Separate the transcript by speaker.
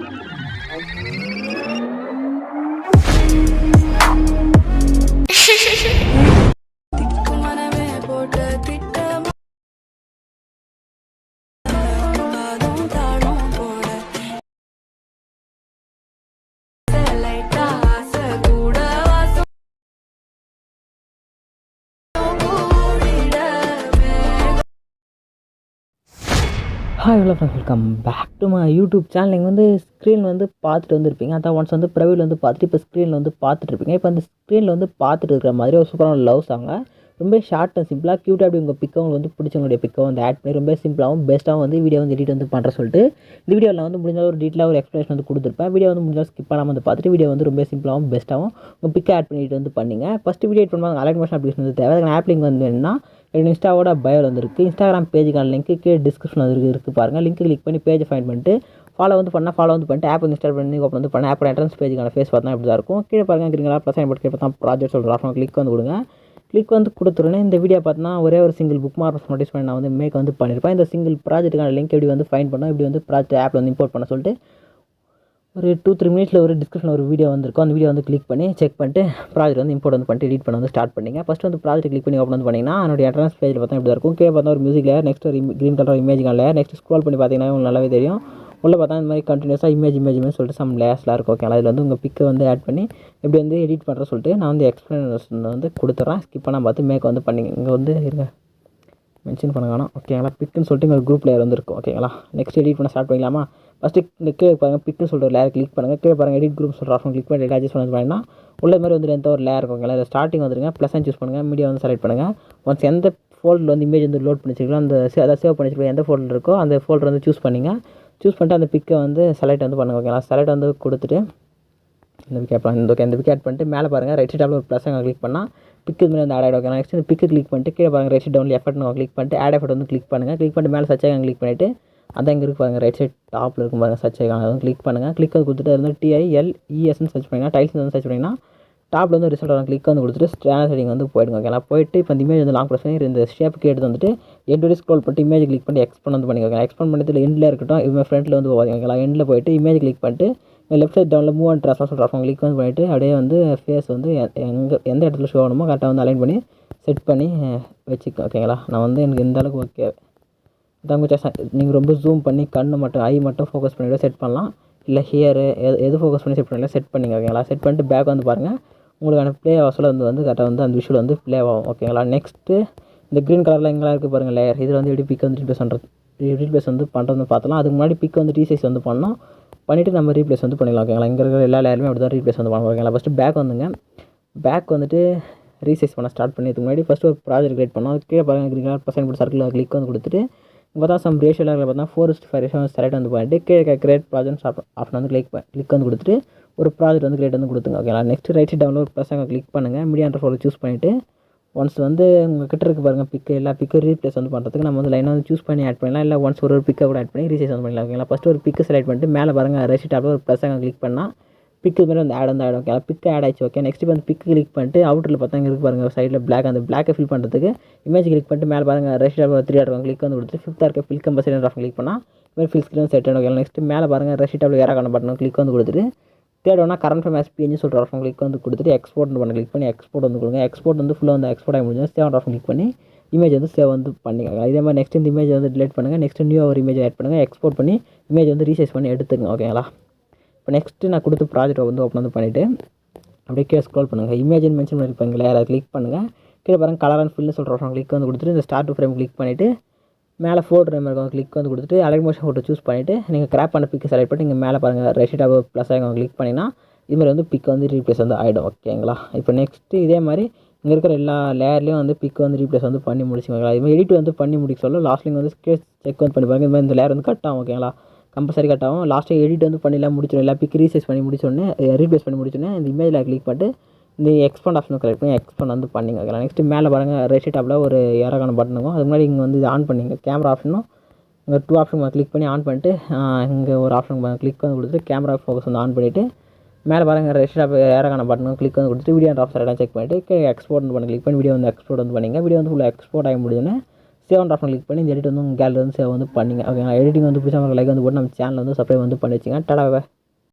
Speaker 1: Música
Speaker 2: hi hello friends welcome back to my YouTube channel நீங்கள் வந்து screen வந்து பார்த்துட்டு வந்திருப்பீங்க. அதான் ஒன்ஸ் வந்து ப்ரைவேட் வந்து பார்த்துட்டு இப்போ ஸ்க்ரீனில் வந்து பார்த்துட்டு இருப்பீங்க. இப்போ அந்த ஸ்க்ரீனில் வந்து பார்த்துட்டு இருக்கிற மாதிரி ஒரு சூப்பரான லவ் சாங்க ரொம்ப ஷார்ட் அண்ட் சிம்பிளாக க்யூட்டாக அப்படி உங்கள் பிக்கை உங்களுக்கு வந்து பிடிச்சவங்களுடைய பிக்கை வந்து ஆட் பண்ணி ரொம்ப சிம்பிளாகவும் பெஸ்ட்டாகவும் வந்து வீடியோ வந்து எடிட் வந்து பண்ணுற சொல்லிட்டு இந்த வீடியோவில் வந்து முடிஞ்ச ஒரு டீட்டெயிலாக ஒரு எக்ஸ்ப்ளேஷன் வந்து கொடுத்துருப்பேன். வீடியோ வந்து முடிஞ்சால் ஸ்கிப் பண்ணாமல் வந்து பார்த்துட்டு வீடியோ வந்து ரொம்ப சிம்பிளாகவும் பெஸ்ட்டாகவும் உங்கள் பிக்கை ஆட் பண்ணிட்டு வந்து பண்ணிங்க. ஃபஸ்ட்டு வீடியோ எட் பண்ணுவாங்க அலர்ட் மோஷன் அப்ளிகேஷன் வந்து தேவை. அதுக்கு ஆப் லிங்க் வந்து வேணும்னா என்னோடய இன்ஸ்டாவோட பயோ வந்துருக்கு. இன்ஸ்டாகிராம் பேஜுக்கான லிங்க்கு கீழே டிஸ்கிரிப்ஷன் வந்து இருக்குது பாருங்கள் லிங்க் கிளிக் பண்ணி பேஜை ஃபைன் பண்ணிட்டு ஃபாலோ வந்து பண்ணால் ஃபாலோ வந்து பண்ணிட்டு ஆப் வந்து இன்ஸ்டால் பண்ணி ஓப்பன் வந்து பண்ண ஆப் என்ட்ரன்ஸ் பேஜுக்கான ஃபேஸ் பார்த்தா இப்படி தான் இருக்கும்? கீழே பாருங்க கிரீங்களா ப்ளஸ் சைன் போட்டு கீழே பார்த்தா ப்ராஜெக்ட் சொல்கிற ஆப்ஷன் கிளிக் வந்து கொடுங்க. கிளிக் வந்து கொடுத்துருனே இந்த வீடியோ பார்த்தா ஒரே ஒரு சிங்கிள் புக் மார்க்ஸ் நோட்டீஸ் பண்ணி நான் வந்து மேக் வந்து பண்ணியிருப்பேன். இந்த சிங்கிள் ப்ராஜெக்ட்டுக்கான லிங்க் எப்படி வந்து ஃபைன் பண்ணோம் இப்படி வந்து ப்ராஜெக்ட் ஆப்பில் வந்து இம்போர்ட் பண்ண சொல்லிட்டு ஒரு டூ த்ரீ மினிட்ஸில் ஒரு டிஸ்கிரிப்ஷன் ஒரு வீடியோ வந்திருக்கும். அந்த வீடியோ வந்து கிளிக் பண்ணி செக் பண்ணிட்டு ப்ராஜெக்ட் வந்து இம்போர்ட் வந்து பண்ணிட்டு எடிட் பண்ண வந்து ஸ்டார்ட் பண்ணிங்க. ஃபஸ்ட் வந்து ப்ராஜெக்ட் கிளிக் பண்ணி ஓப்பன் வந்து பண்ணிங்கன்னா என்னோட என்ட்ரன்ஸ் பேஜில் பார்த்தா இப்படி தான் இருக்கும். கே பார்த்தா ஒரு மியூசிக் லேயர் நெக்ஸ்ட் ஒரு green colour image layer next scroll பண்ணி பார்த்தீங்கன்னா உங்களுக்கு நல்லாவே தெரியும். உள்ள பார்த்தா இந்த மாதிரி கண்டினியூஸாக இமேஜ் இமேஜ்னு சொல்லிட்டு சம் லேஸ்லாம் இருக்கும். ஓகே அதில் வந்து உங்கள் பிக்கை வந்து ஆட் பண்ணி எப்படி வந்து எடிட் பண்ணுற சொல்லிட்டு நான் வந்து எக்ஸ்பிளனேஷன் வந்து கொடுத்துட்றேன் ஸ்கிப் பண்ணால் பார்த்து மேக் வந்து பண்ணிங்க. இங்கே வந்து இருங்க. மென்ஷன் பண்ணுங்க. ஆனால் ஓகேங்களா பிக்குன்னு சொல்லிட்டு இங்கே குரூப் லேயர் வந்துருக்கும். ஓகேங்களா நெக்ஸ்ட் எடிட் பண்ண ஸ்டார்ட் பண்ணிக்கலாமா ஃபஸ்ட்டு இந்த கீழே பாருங்கள் பிக்குன்னு சொல்லிட்டு ஒரு லேயர் கிளிக் பண்ணுங்கள் கீழே பாருங்கள் எடிட் குரூப் சொல்கிற ஆப்ஷன் கிளிக் பண்ணி அட்ஜஸ்ட் பண்ணி பண்ணிங்கன்னா உள்ள மாதிரி வந்து எந்த ஒரு லேயர் இருக்குங்களா இதில் ஸ்டார்டிங் வந்துருங்க ப்ளஸ் சூஸ் பண்ணுங்கள் மீடியா வந்து செலக்ட் பண்ணுங்கள் ஒன்ஸ் எந்த ஃபோல்டில் வந்து இமேஜ் வந்து லோட் பண்ணி வச்சிருக்கீங்களோ அந்த அதை அதாவது சேவ் பண்ணி வச்சிருக்கீங்களோ எந்த ஃபோல்டர் இருக்கோ அந்த ஃபோல்டர் வந்து சூஸ் பண்ணிங்க. சூஸ் பண்ணிட்டு அந்த பிக்கை வந்து செலக்ட் வந்து பண்ணுங்க ஓகேங்களா செலக்ட் வந்து கொடுத்துட்டு இந்த பிக் ஆட் இந்த ஓகே இந்த பிக் ஆட் பண்ணிட்டு மேலே பாருங்கள் ரைட் சைட் ஒரு ப்ளஸ் அங்கே கிளிக் பண்ணால் பிக்கு மேலே வந்து ஆட் ஆகிடும் ஓகே நெக்ஸ்ட் இந்த பிக்கு கிளிக் பண்ணிட்டு கீழே பாருங்கள் ரைட் சைட் டவுனில் எஃபர்ட் கிளிக் பண்ணிட்டு ஆட் எஃபர்ட் வந்து கிளிக் பண்ணுங்கள் கிளிக் பண்ணிட்டு மேலே சர்ச் ஐக்கான் கிளிக் பண்ணிவிட்டு அதான் இங்கே இருக்கு பாருங்கள் ரைட் சைட் டாப்பில் இருக்கும் பாருங்கள் சர்ச் ஐக்கான் அதை கிளிக் பண்ணுங்கள் கிளிக் வந்து கொடுத்துட்டு அது வந்து சர்ச் பண்ணிங்கன்னா டைல்ஸ் வந்து சர்ச் பண்ணிங்கன்னா டாப்பில் வந்து ரிசல்ட் வரும். கிளிக் வந்து கொடுத்துட்டு ஸ்டேனர் செட்டிங் வந்து போயிடுங்க ஓகேங்களா போயிட்டு இப்போ இந்த இமேஜ் வந்து லாங் ப்ரெஸ் பண்ணி இந்த ஷேப்புக்கு எடுத்து வந்துட்டு எண்டு ஸ்க்ரோல் பண்ணிட்டு இமேஜ் கிளிக் பண்ணி எக்ஸ்பெண்ட் வந்து பண்ணிக்கோங்க. எக்ஸ்பெண்ட் பண்ணிட்டு எண்டில் இருக்கட்டும் இவங்க ஃப்ரண்ட்டில் வந்து போவாங்க ஓகேங்களா எண்டில் போயிட்டு இமேஜ் கிளிக் பண்ணிட்டு லெஃப்ட் சைட் டவுனில் மூவ் அண்ட் ட்ரான்ஸ்ஃபர் சொல்கிற ஆப்ஷன் கிளிக் வந்து பண்ணிவிட்டு அப்படியே வந்து ஃபேஸ் வந்து எங்கே எந்த இடத்துல ஷோ ஆகணுமோ கரெக்டாக வந்து அலைன் பண்ணி செட் பண்ணி வச்சுக்கோ. ஓகேங்களா நான் வந்து எனக்கு இந்த அளவுக்கு ஓகே அதான் நீங்கள் ரொம்ப ஜூம் பண்ணி கண்ணு மட்டும் ஐ மட்டும் ஃபோக்கஸ் பண்ணிவிட செட் பண்ணலாம். இல்லை ஹியரு எது எது ஃபோக்கஸ் பண்ணி செட் பண்ணல செட் பண்ணிங்க ஓகேங்களா செட் பண்ணிட்டு பேக் வந்து பாருங்கள் உங்களுக்கான ப்ளே ஆவஸில் வந்து வந்து கரெக்டாக வந்து அந்த விஷுவல் வந்து ப்ளே ஆகும். ஓகேங்களா நெக்ஸ்ட்டு இந்த க்ரீன் கலரில் எங்கெல்லாம் இருக்குது பாருங்கள் லேயர் இதில் வந்து எப்படி பிக் வந்து ரீப்ளேஸ் பண்ணுறது ரீப்ளேஸ் வந்து பண்ணுறது பார்த்தலாம். அதுக்கு முன்னாடி பிக் வந்து ரீசைஸ் வந்து பண்ணோம். பண்ணிவிட்டு நம்ம ரீப்ளேஸ் வந்து பண்ணிக்கலாம் ஓகேங்களா? இங்கே இருக்கிற எல்லா லேயருமே அப்படி தான் ரீப்ளேஸ் வந்து பண்ணுவோம் ஓகேங்களா? ஃபஸ்ட்டு பேக் வந்துங்க. பேக் வந்துட்டு ரீசைஸ் பண்ண ஸ்டார்ட் பண்ணதுக்கு முன்னாடி ஃபஸ்ட்டு ஒரு ப்ராஜெக்ட் கிரியேட் பண்ணோம். கீழே பாருங்கள் க்ரீன் பர்சன்ட் போட்டு சர்க்கிள் கிளிக் வந்து கொடுத்துட்டு இப்போ பார்த்தா சம் ரேஷியோவில் பார்த்தா ஃபோர் ஃபைவ் ரேஷியோ செலக்ட் வந்து பண்ணிட்டு கீழே கிரியேட் ப்ராஜெக்ட் ஆப்ஷன் வந்து கிளிக் கிளிக் வந்து கொடுத்துட்டு ஒரு ப்ராஜெக்ட் வந்து கிரியேட் வந்து கொடுத்துங்க ஓகேங்களா? நெக்ஸ்ட் ரைட் டவுன்லோட் ப்ளஸ் அங்கே கிளிக் பண்ணுங்கள் மீடியா ஃபோட்டோ சூஸ் பண்ணிவிட்டு ஒன்ஸ் வந்து உங்கள் கிட்ட இருக்கு பாருங்கள் பிக்கு எல்லா பிக்கும் ரீப்ளேஸ் வந்து பண்ணுறதுக்கு நம்ம வந்து லைனாக வந்து சூஸ் பண்ணி ஆட் பண்ணலாம். இல்லை ஒன்ஸ் ஒரு ஒரு பிக்கை கூட ஆட் பண்ணி ரீசைஸ் வந்து பண்ணலாம். ஓகேங்களா? ஃபஸ்ட்டு ஒரு பிக்கு செலக்ட் பண்ணிட்டு மேலே பாருங்கள் ரைட் டாப்பில் ஒரு ப்ளஸ் அங்கே கிளிக் பண்ணால் பிக்கு மாதிரி வந்து ஆட் வந்து ஆட் ஓகே பிக்கு ஆட் ஆயிடுச்சு. ஓகே நெக்ஸ்ட் இப்போ வந்து பிக்கு கிளிக் பண்ணிட்டு அவுட்டரில் பார்த்தா இங்கே இருக்கு பாருங்கள் சைடில் பிளாக் அந்த பிளாக்கை ஃபில் பண்ணுறதுக்கு இமேஜ் கிளிக் பண்ணிட்டு மேலே பாருங்கள் ரெஸ்ட் டாப்பில் த்ரீ ஆட் கிளிக் வந்து கொடுத்து ஃபிஃப்த்தாக இருக்க ஃபில் கம்பல்சரி ஆஃப் கிளிக் பண்ணால் இது மாதிரி ஃபில் ஸ்க்ரீன் செட் ஆகும் ஓகே நெக்ஸ்ட் மேலே பாருங்கள் ரைட் டாப்பில் ஏறாக்கான பட்டன் கிளிக் வந்து கொடுத்துட்டு தேர்ட் ஒன்னா கரண்ட் ஃப்ரம் எஸ்பிஎன்னு சொல்கிற ஆப்ஷன் கிளிக் வந்து கொடுத்துட்டு எக்ஸ்போர்ட் பண்ண. கிளிக் பண்ணி எக்ஸ்போர்ட் வந்து கொடுங்க. எக்ஸ்போர்ட் வந்து ஃபுல்லாக வந்து எக்ஸ்போர்ட் ஆகி முடிஞ்சு சேவ் ஆப்ஷன் கிளிக் பண்ணி இமேஜ் வந்து சேவ் வந்து பண்ணிக்கோங்க. இதே மாதிரி நெக்ஸ்ட் இந்த இமேஜ் வந்து டிலேட் பண்ணுங்கள் நெக்ஸ்ட் நியூ ஒரு இமேஜ் ஆட் பண்ணுங்கள் எக்ஸ்போர்ட் பண்ணி இமேஜ் வந்து ரீசைஸ் பண்ணி எடுத்துங்க ஓகேங்களா இப்போ நெக்ஸ்ட்டு நான் கொடுத்து ப்ராஜெக்ட்டை வந்து ஓப்பன் வந்து பண்ணிவிட்டு அப்படியே கீழே ஸ்க்ரோல் பண்ணுங்கள் இமேஜின் மென்ஷன் பண்ணியிருப்பாங்களே அதை கிளிக் பண்ணுங்கள் கீழே பாருங்கள் கலர் அண்ட் ஃபில்னு சொல்கிற ஆப்ஷன் கிளிக் வந்து கொடுத்துட்டு இந்த ஸ்டார்ட் ஃப்ரேம் கிளிக் பண்ணிவிட்டு மேலே ஃபோட்டோ நேம் இருக்கும் கிளிக் வந்து கொடுத்துட்டு அலைட் மோஷன் ஃபோட்டோ சூஸ் பண்ணிவிட்டு நீங்கள் கிராப் பண்ண பிக்கை செலக்ட் பண்ணி இங்கே மேலே பாருங்கள் ரெசிட் ஆக ப்ளஸ் ஆகும் கிளிக் பண்ணிங்கன்னா இதுமாதிரி வந்து பிக் வந்து ரீப்ளேஸ் வந்து ஆகிடும் ஓகேங்களா இப்போ நெக்ஸ்ட்டு இதே மாதிரி இங்கே இருக்கிற எல்லா லேயர்லேயும் வந்து பிக் வந்து ரீப்ளேஸ் வந்து பண்ணி முடிச்சுக்கோங்களா இது மாதிரி எடிட் வந்து பண்ணி முடிக்க சொல்ல லாஸ்ட்லிங் வந்து ஸ்கேச் செக் வந்து பண்ணி பாருங்க. இந்த மாதிரி இந்த லேயர் வந்து கட் ஆகும் ஓகேங்களா கம்பல்சரி கட் ஆகும். லாஸ்ட்டாக எடிட் வந்து பண்ணிலாம் முடிச்சிடும் எல்லா பிக் ரீசைஸ் பண்ணி முடிச்சோடனே ரீப்ளேஸ் பண்ணி முடிச்சோடனே இந்த இமேஜில் கிளிக் பண்ணிட்டு இந்த எக்ஸ்பெண்ட் ஆப்ஷன் கலெக்ட் பண்ணி எக்ஸ்பெண்ட் வந்து பண்ணிங்க ஓகேங்களா நெக்ஸ்ட்டு மேலே பாருங்கள் ரைட் டாப்பில் ஒரு ஏரோக்கான பட்டன் இருக்கும். அதுக்கு முன்னாடி இங்கே வந்து இது ஆன் பண்ணிங்க கேமரா ஆப்ஷனும் இங்கே டூ ஆப்ஷன் கிளிக் பண்ணி ஆன் பண்ணிட்டு இங்கே ஒரு ஆப்ஷன் கிளிக் வந்து கொடுத்துட்டு கேமரா ஃபோக்கஸ் வந்து ஆன் பண்ணிவிட்டு மேலே பாருங்கள் ரெஸ்ட் ஆப் ஏரகான பட்டனும் கிளிக் வந்து கொடுத்துட்டு வீடியோ ஆப்ஷன் எல்லாம் செக் பண்ணிவிட்டு எக்ஸ்போர்ட் பண்ணி கிளிக் பண்ணி வீடியோ வந்து எக்ஸ்போர்ட் வந்து பண்ணிங்க வீடியோ வந்து ஃபுல்லாக எக்ஸ்போர்ட் ஆகி முடிஞ்சோன்னே சேவ் ஆஃப் ஆப்ஷன் கிளிக் பண்ணி இந்த எடிட் வந்து உங்கள் கேலரி வந்து சேவ் வந்து பண்ணிங்க ஓகேங்களா? எடிட்டிங் வந்து பிடிச்சவங்க லைக் வந்து போட்டு நம்ம சேனல் வந்து சப்ஸ்கிரைப் வந்து பண்ணி வச்சுங்க டடாவை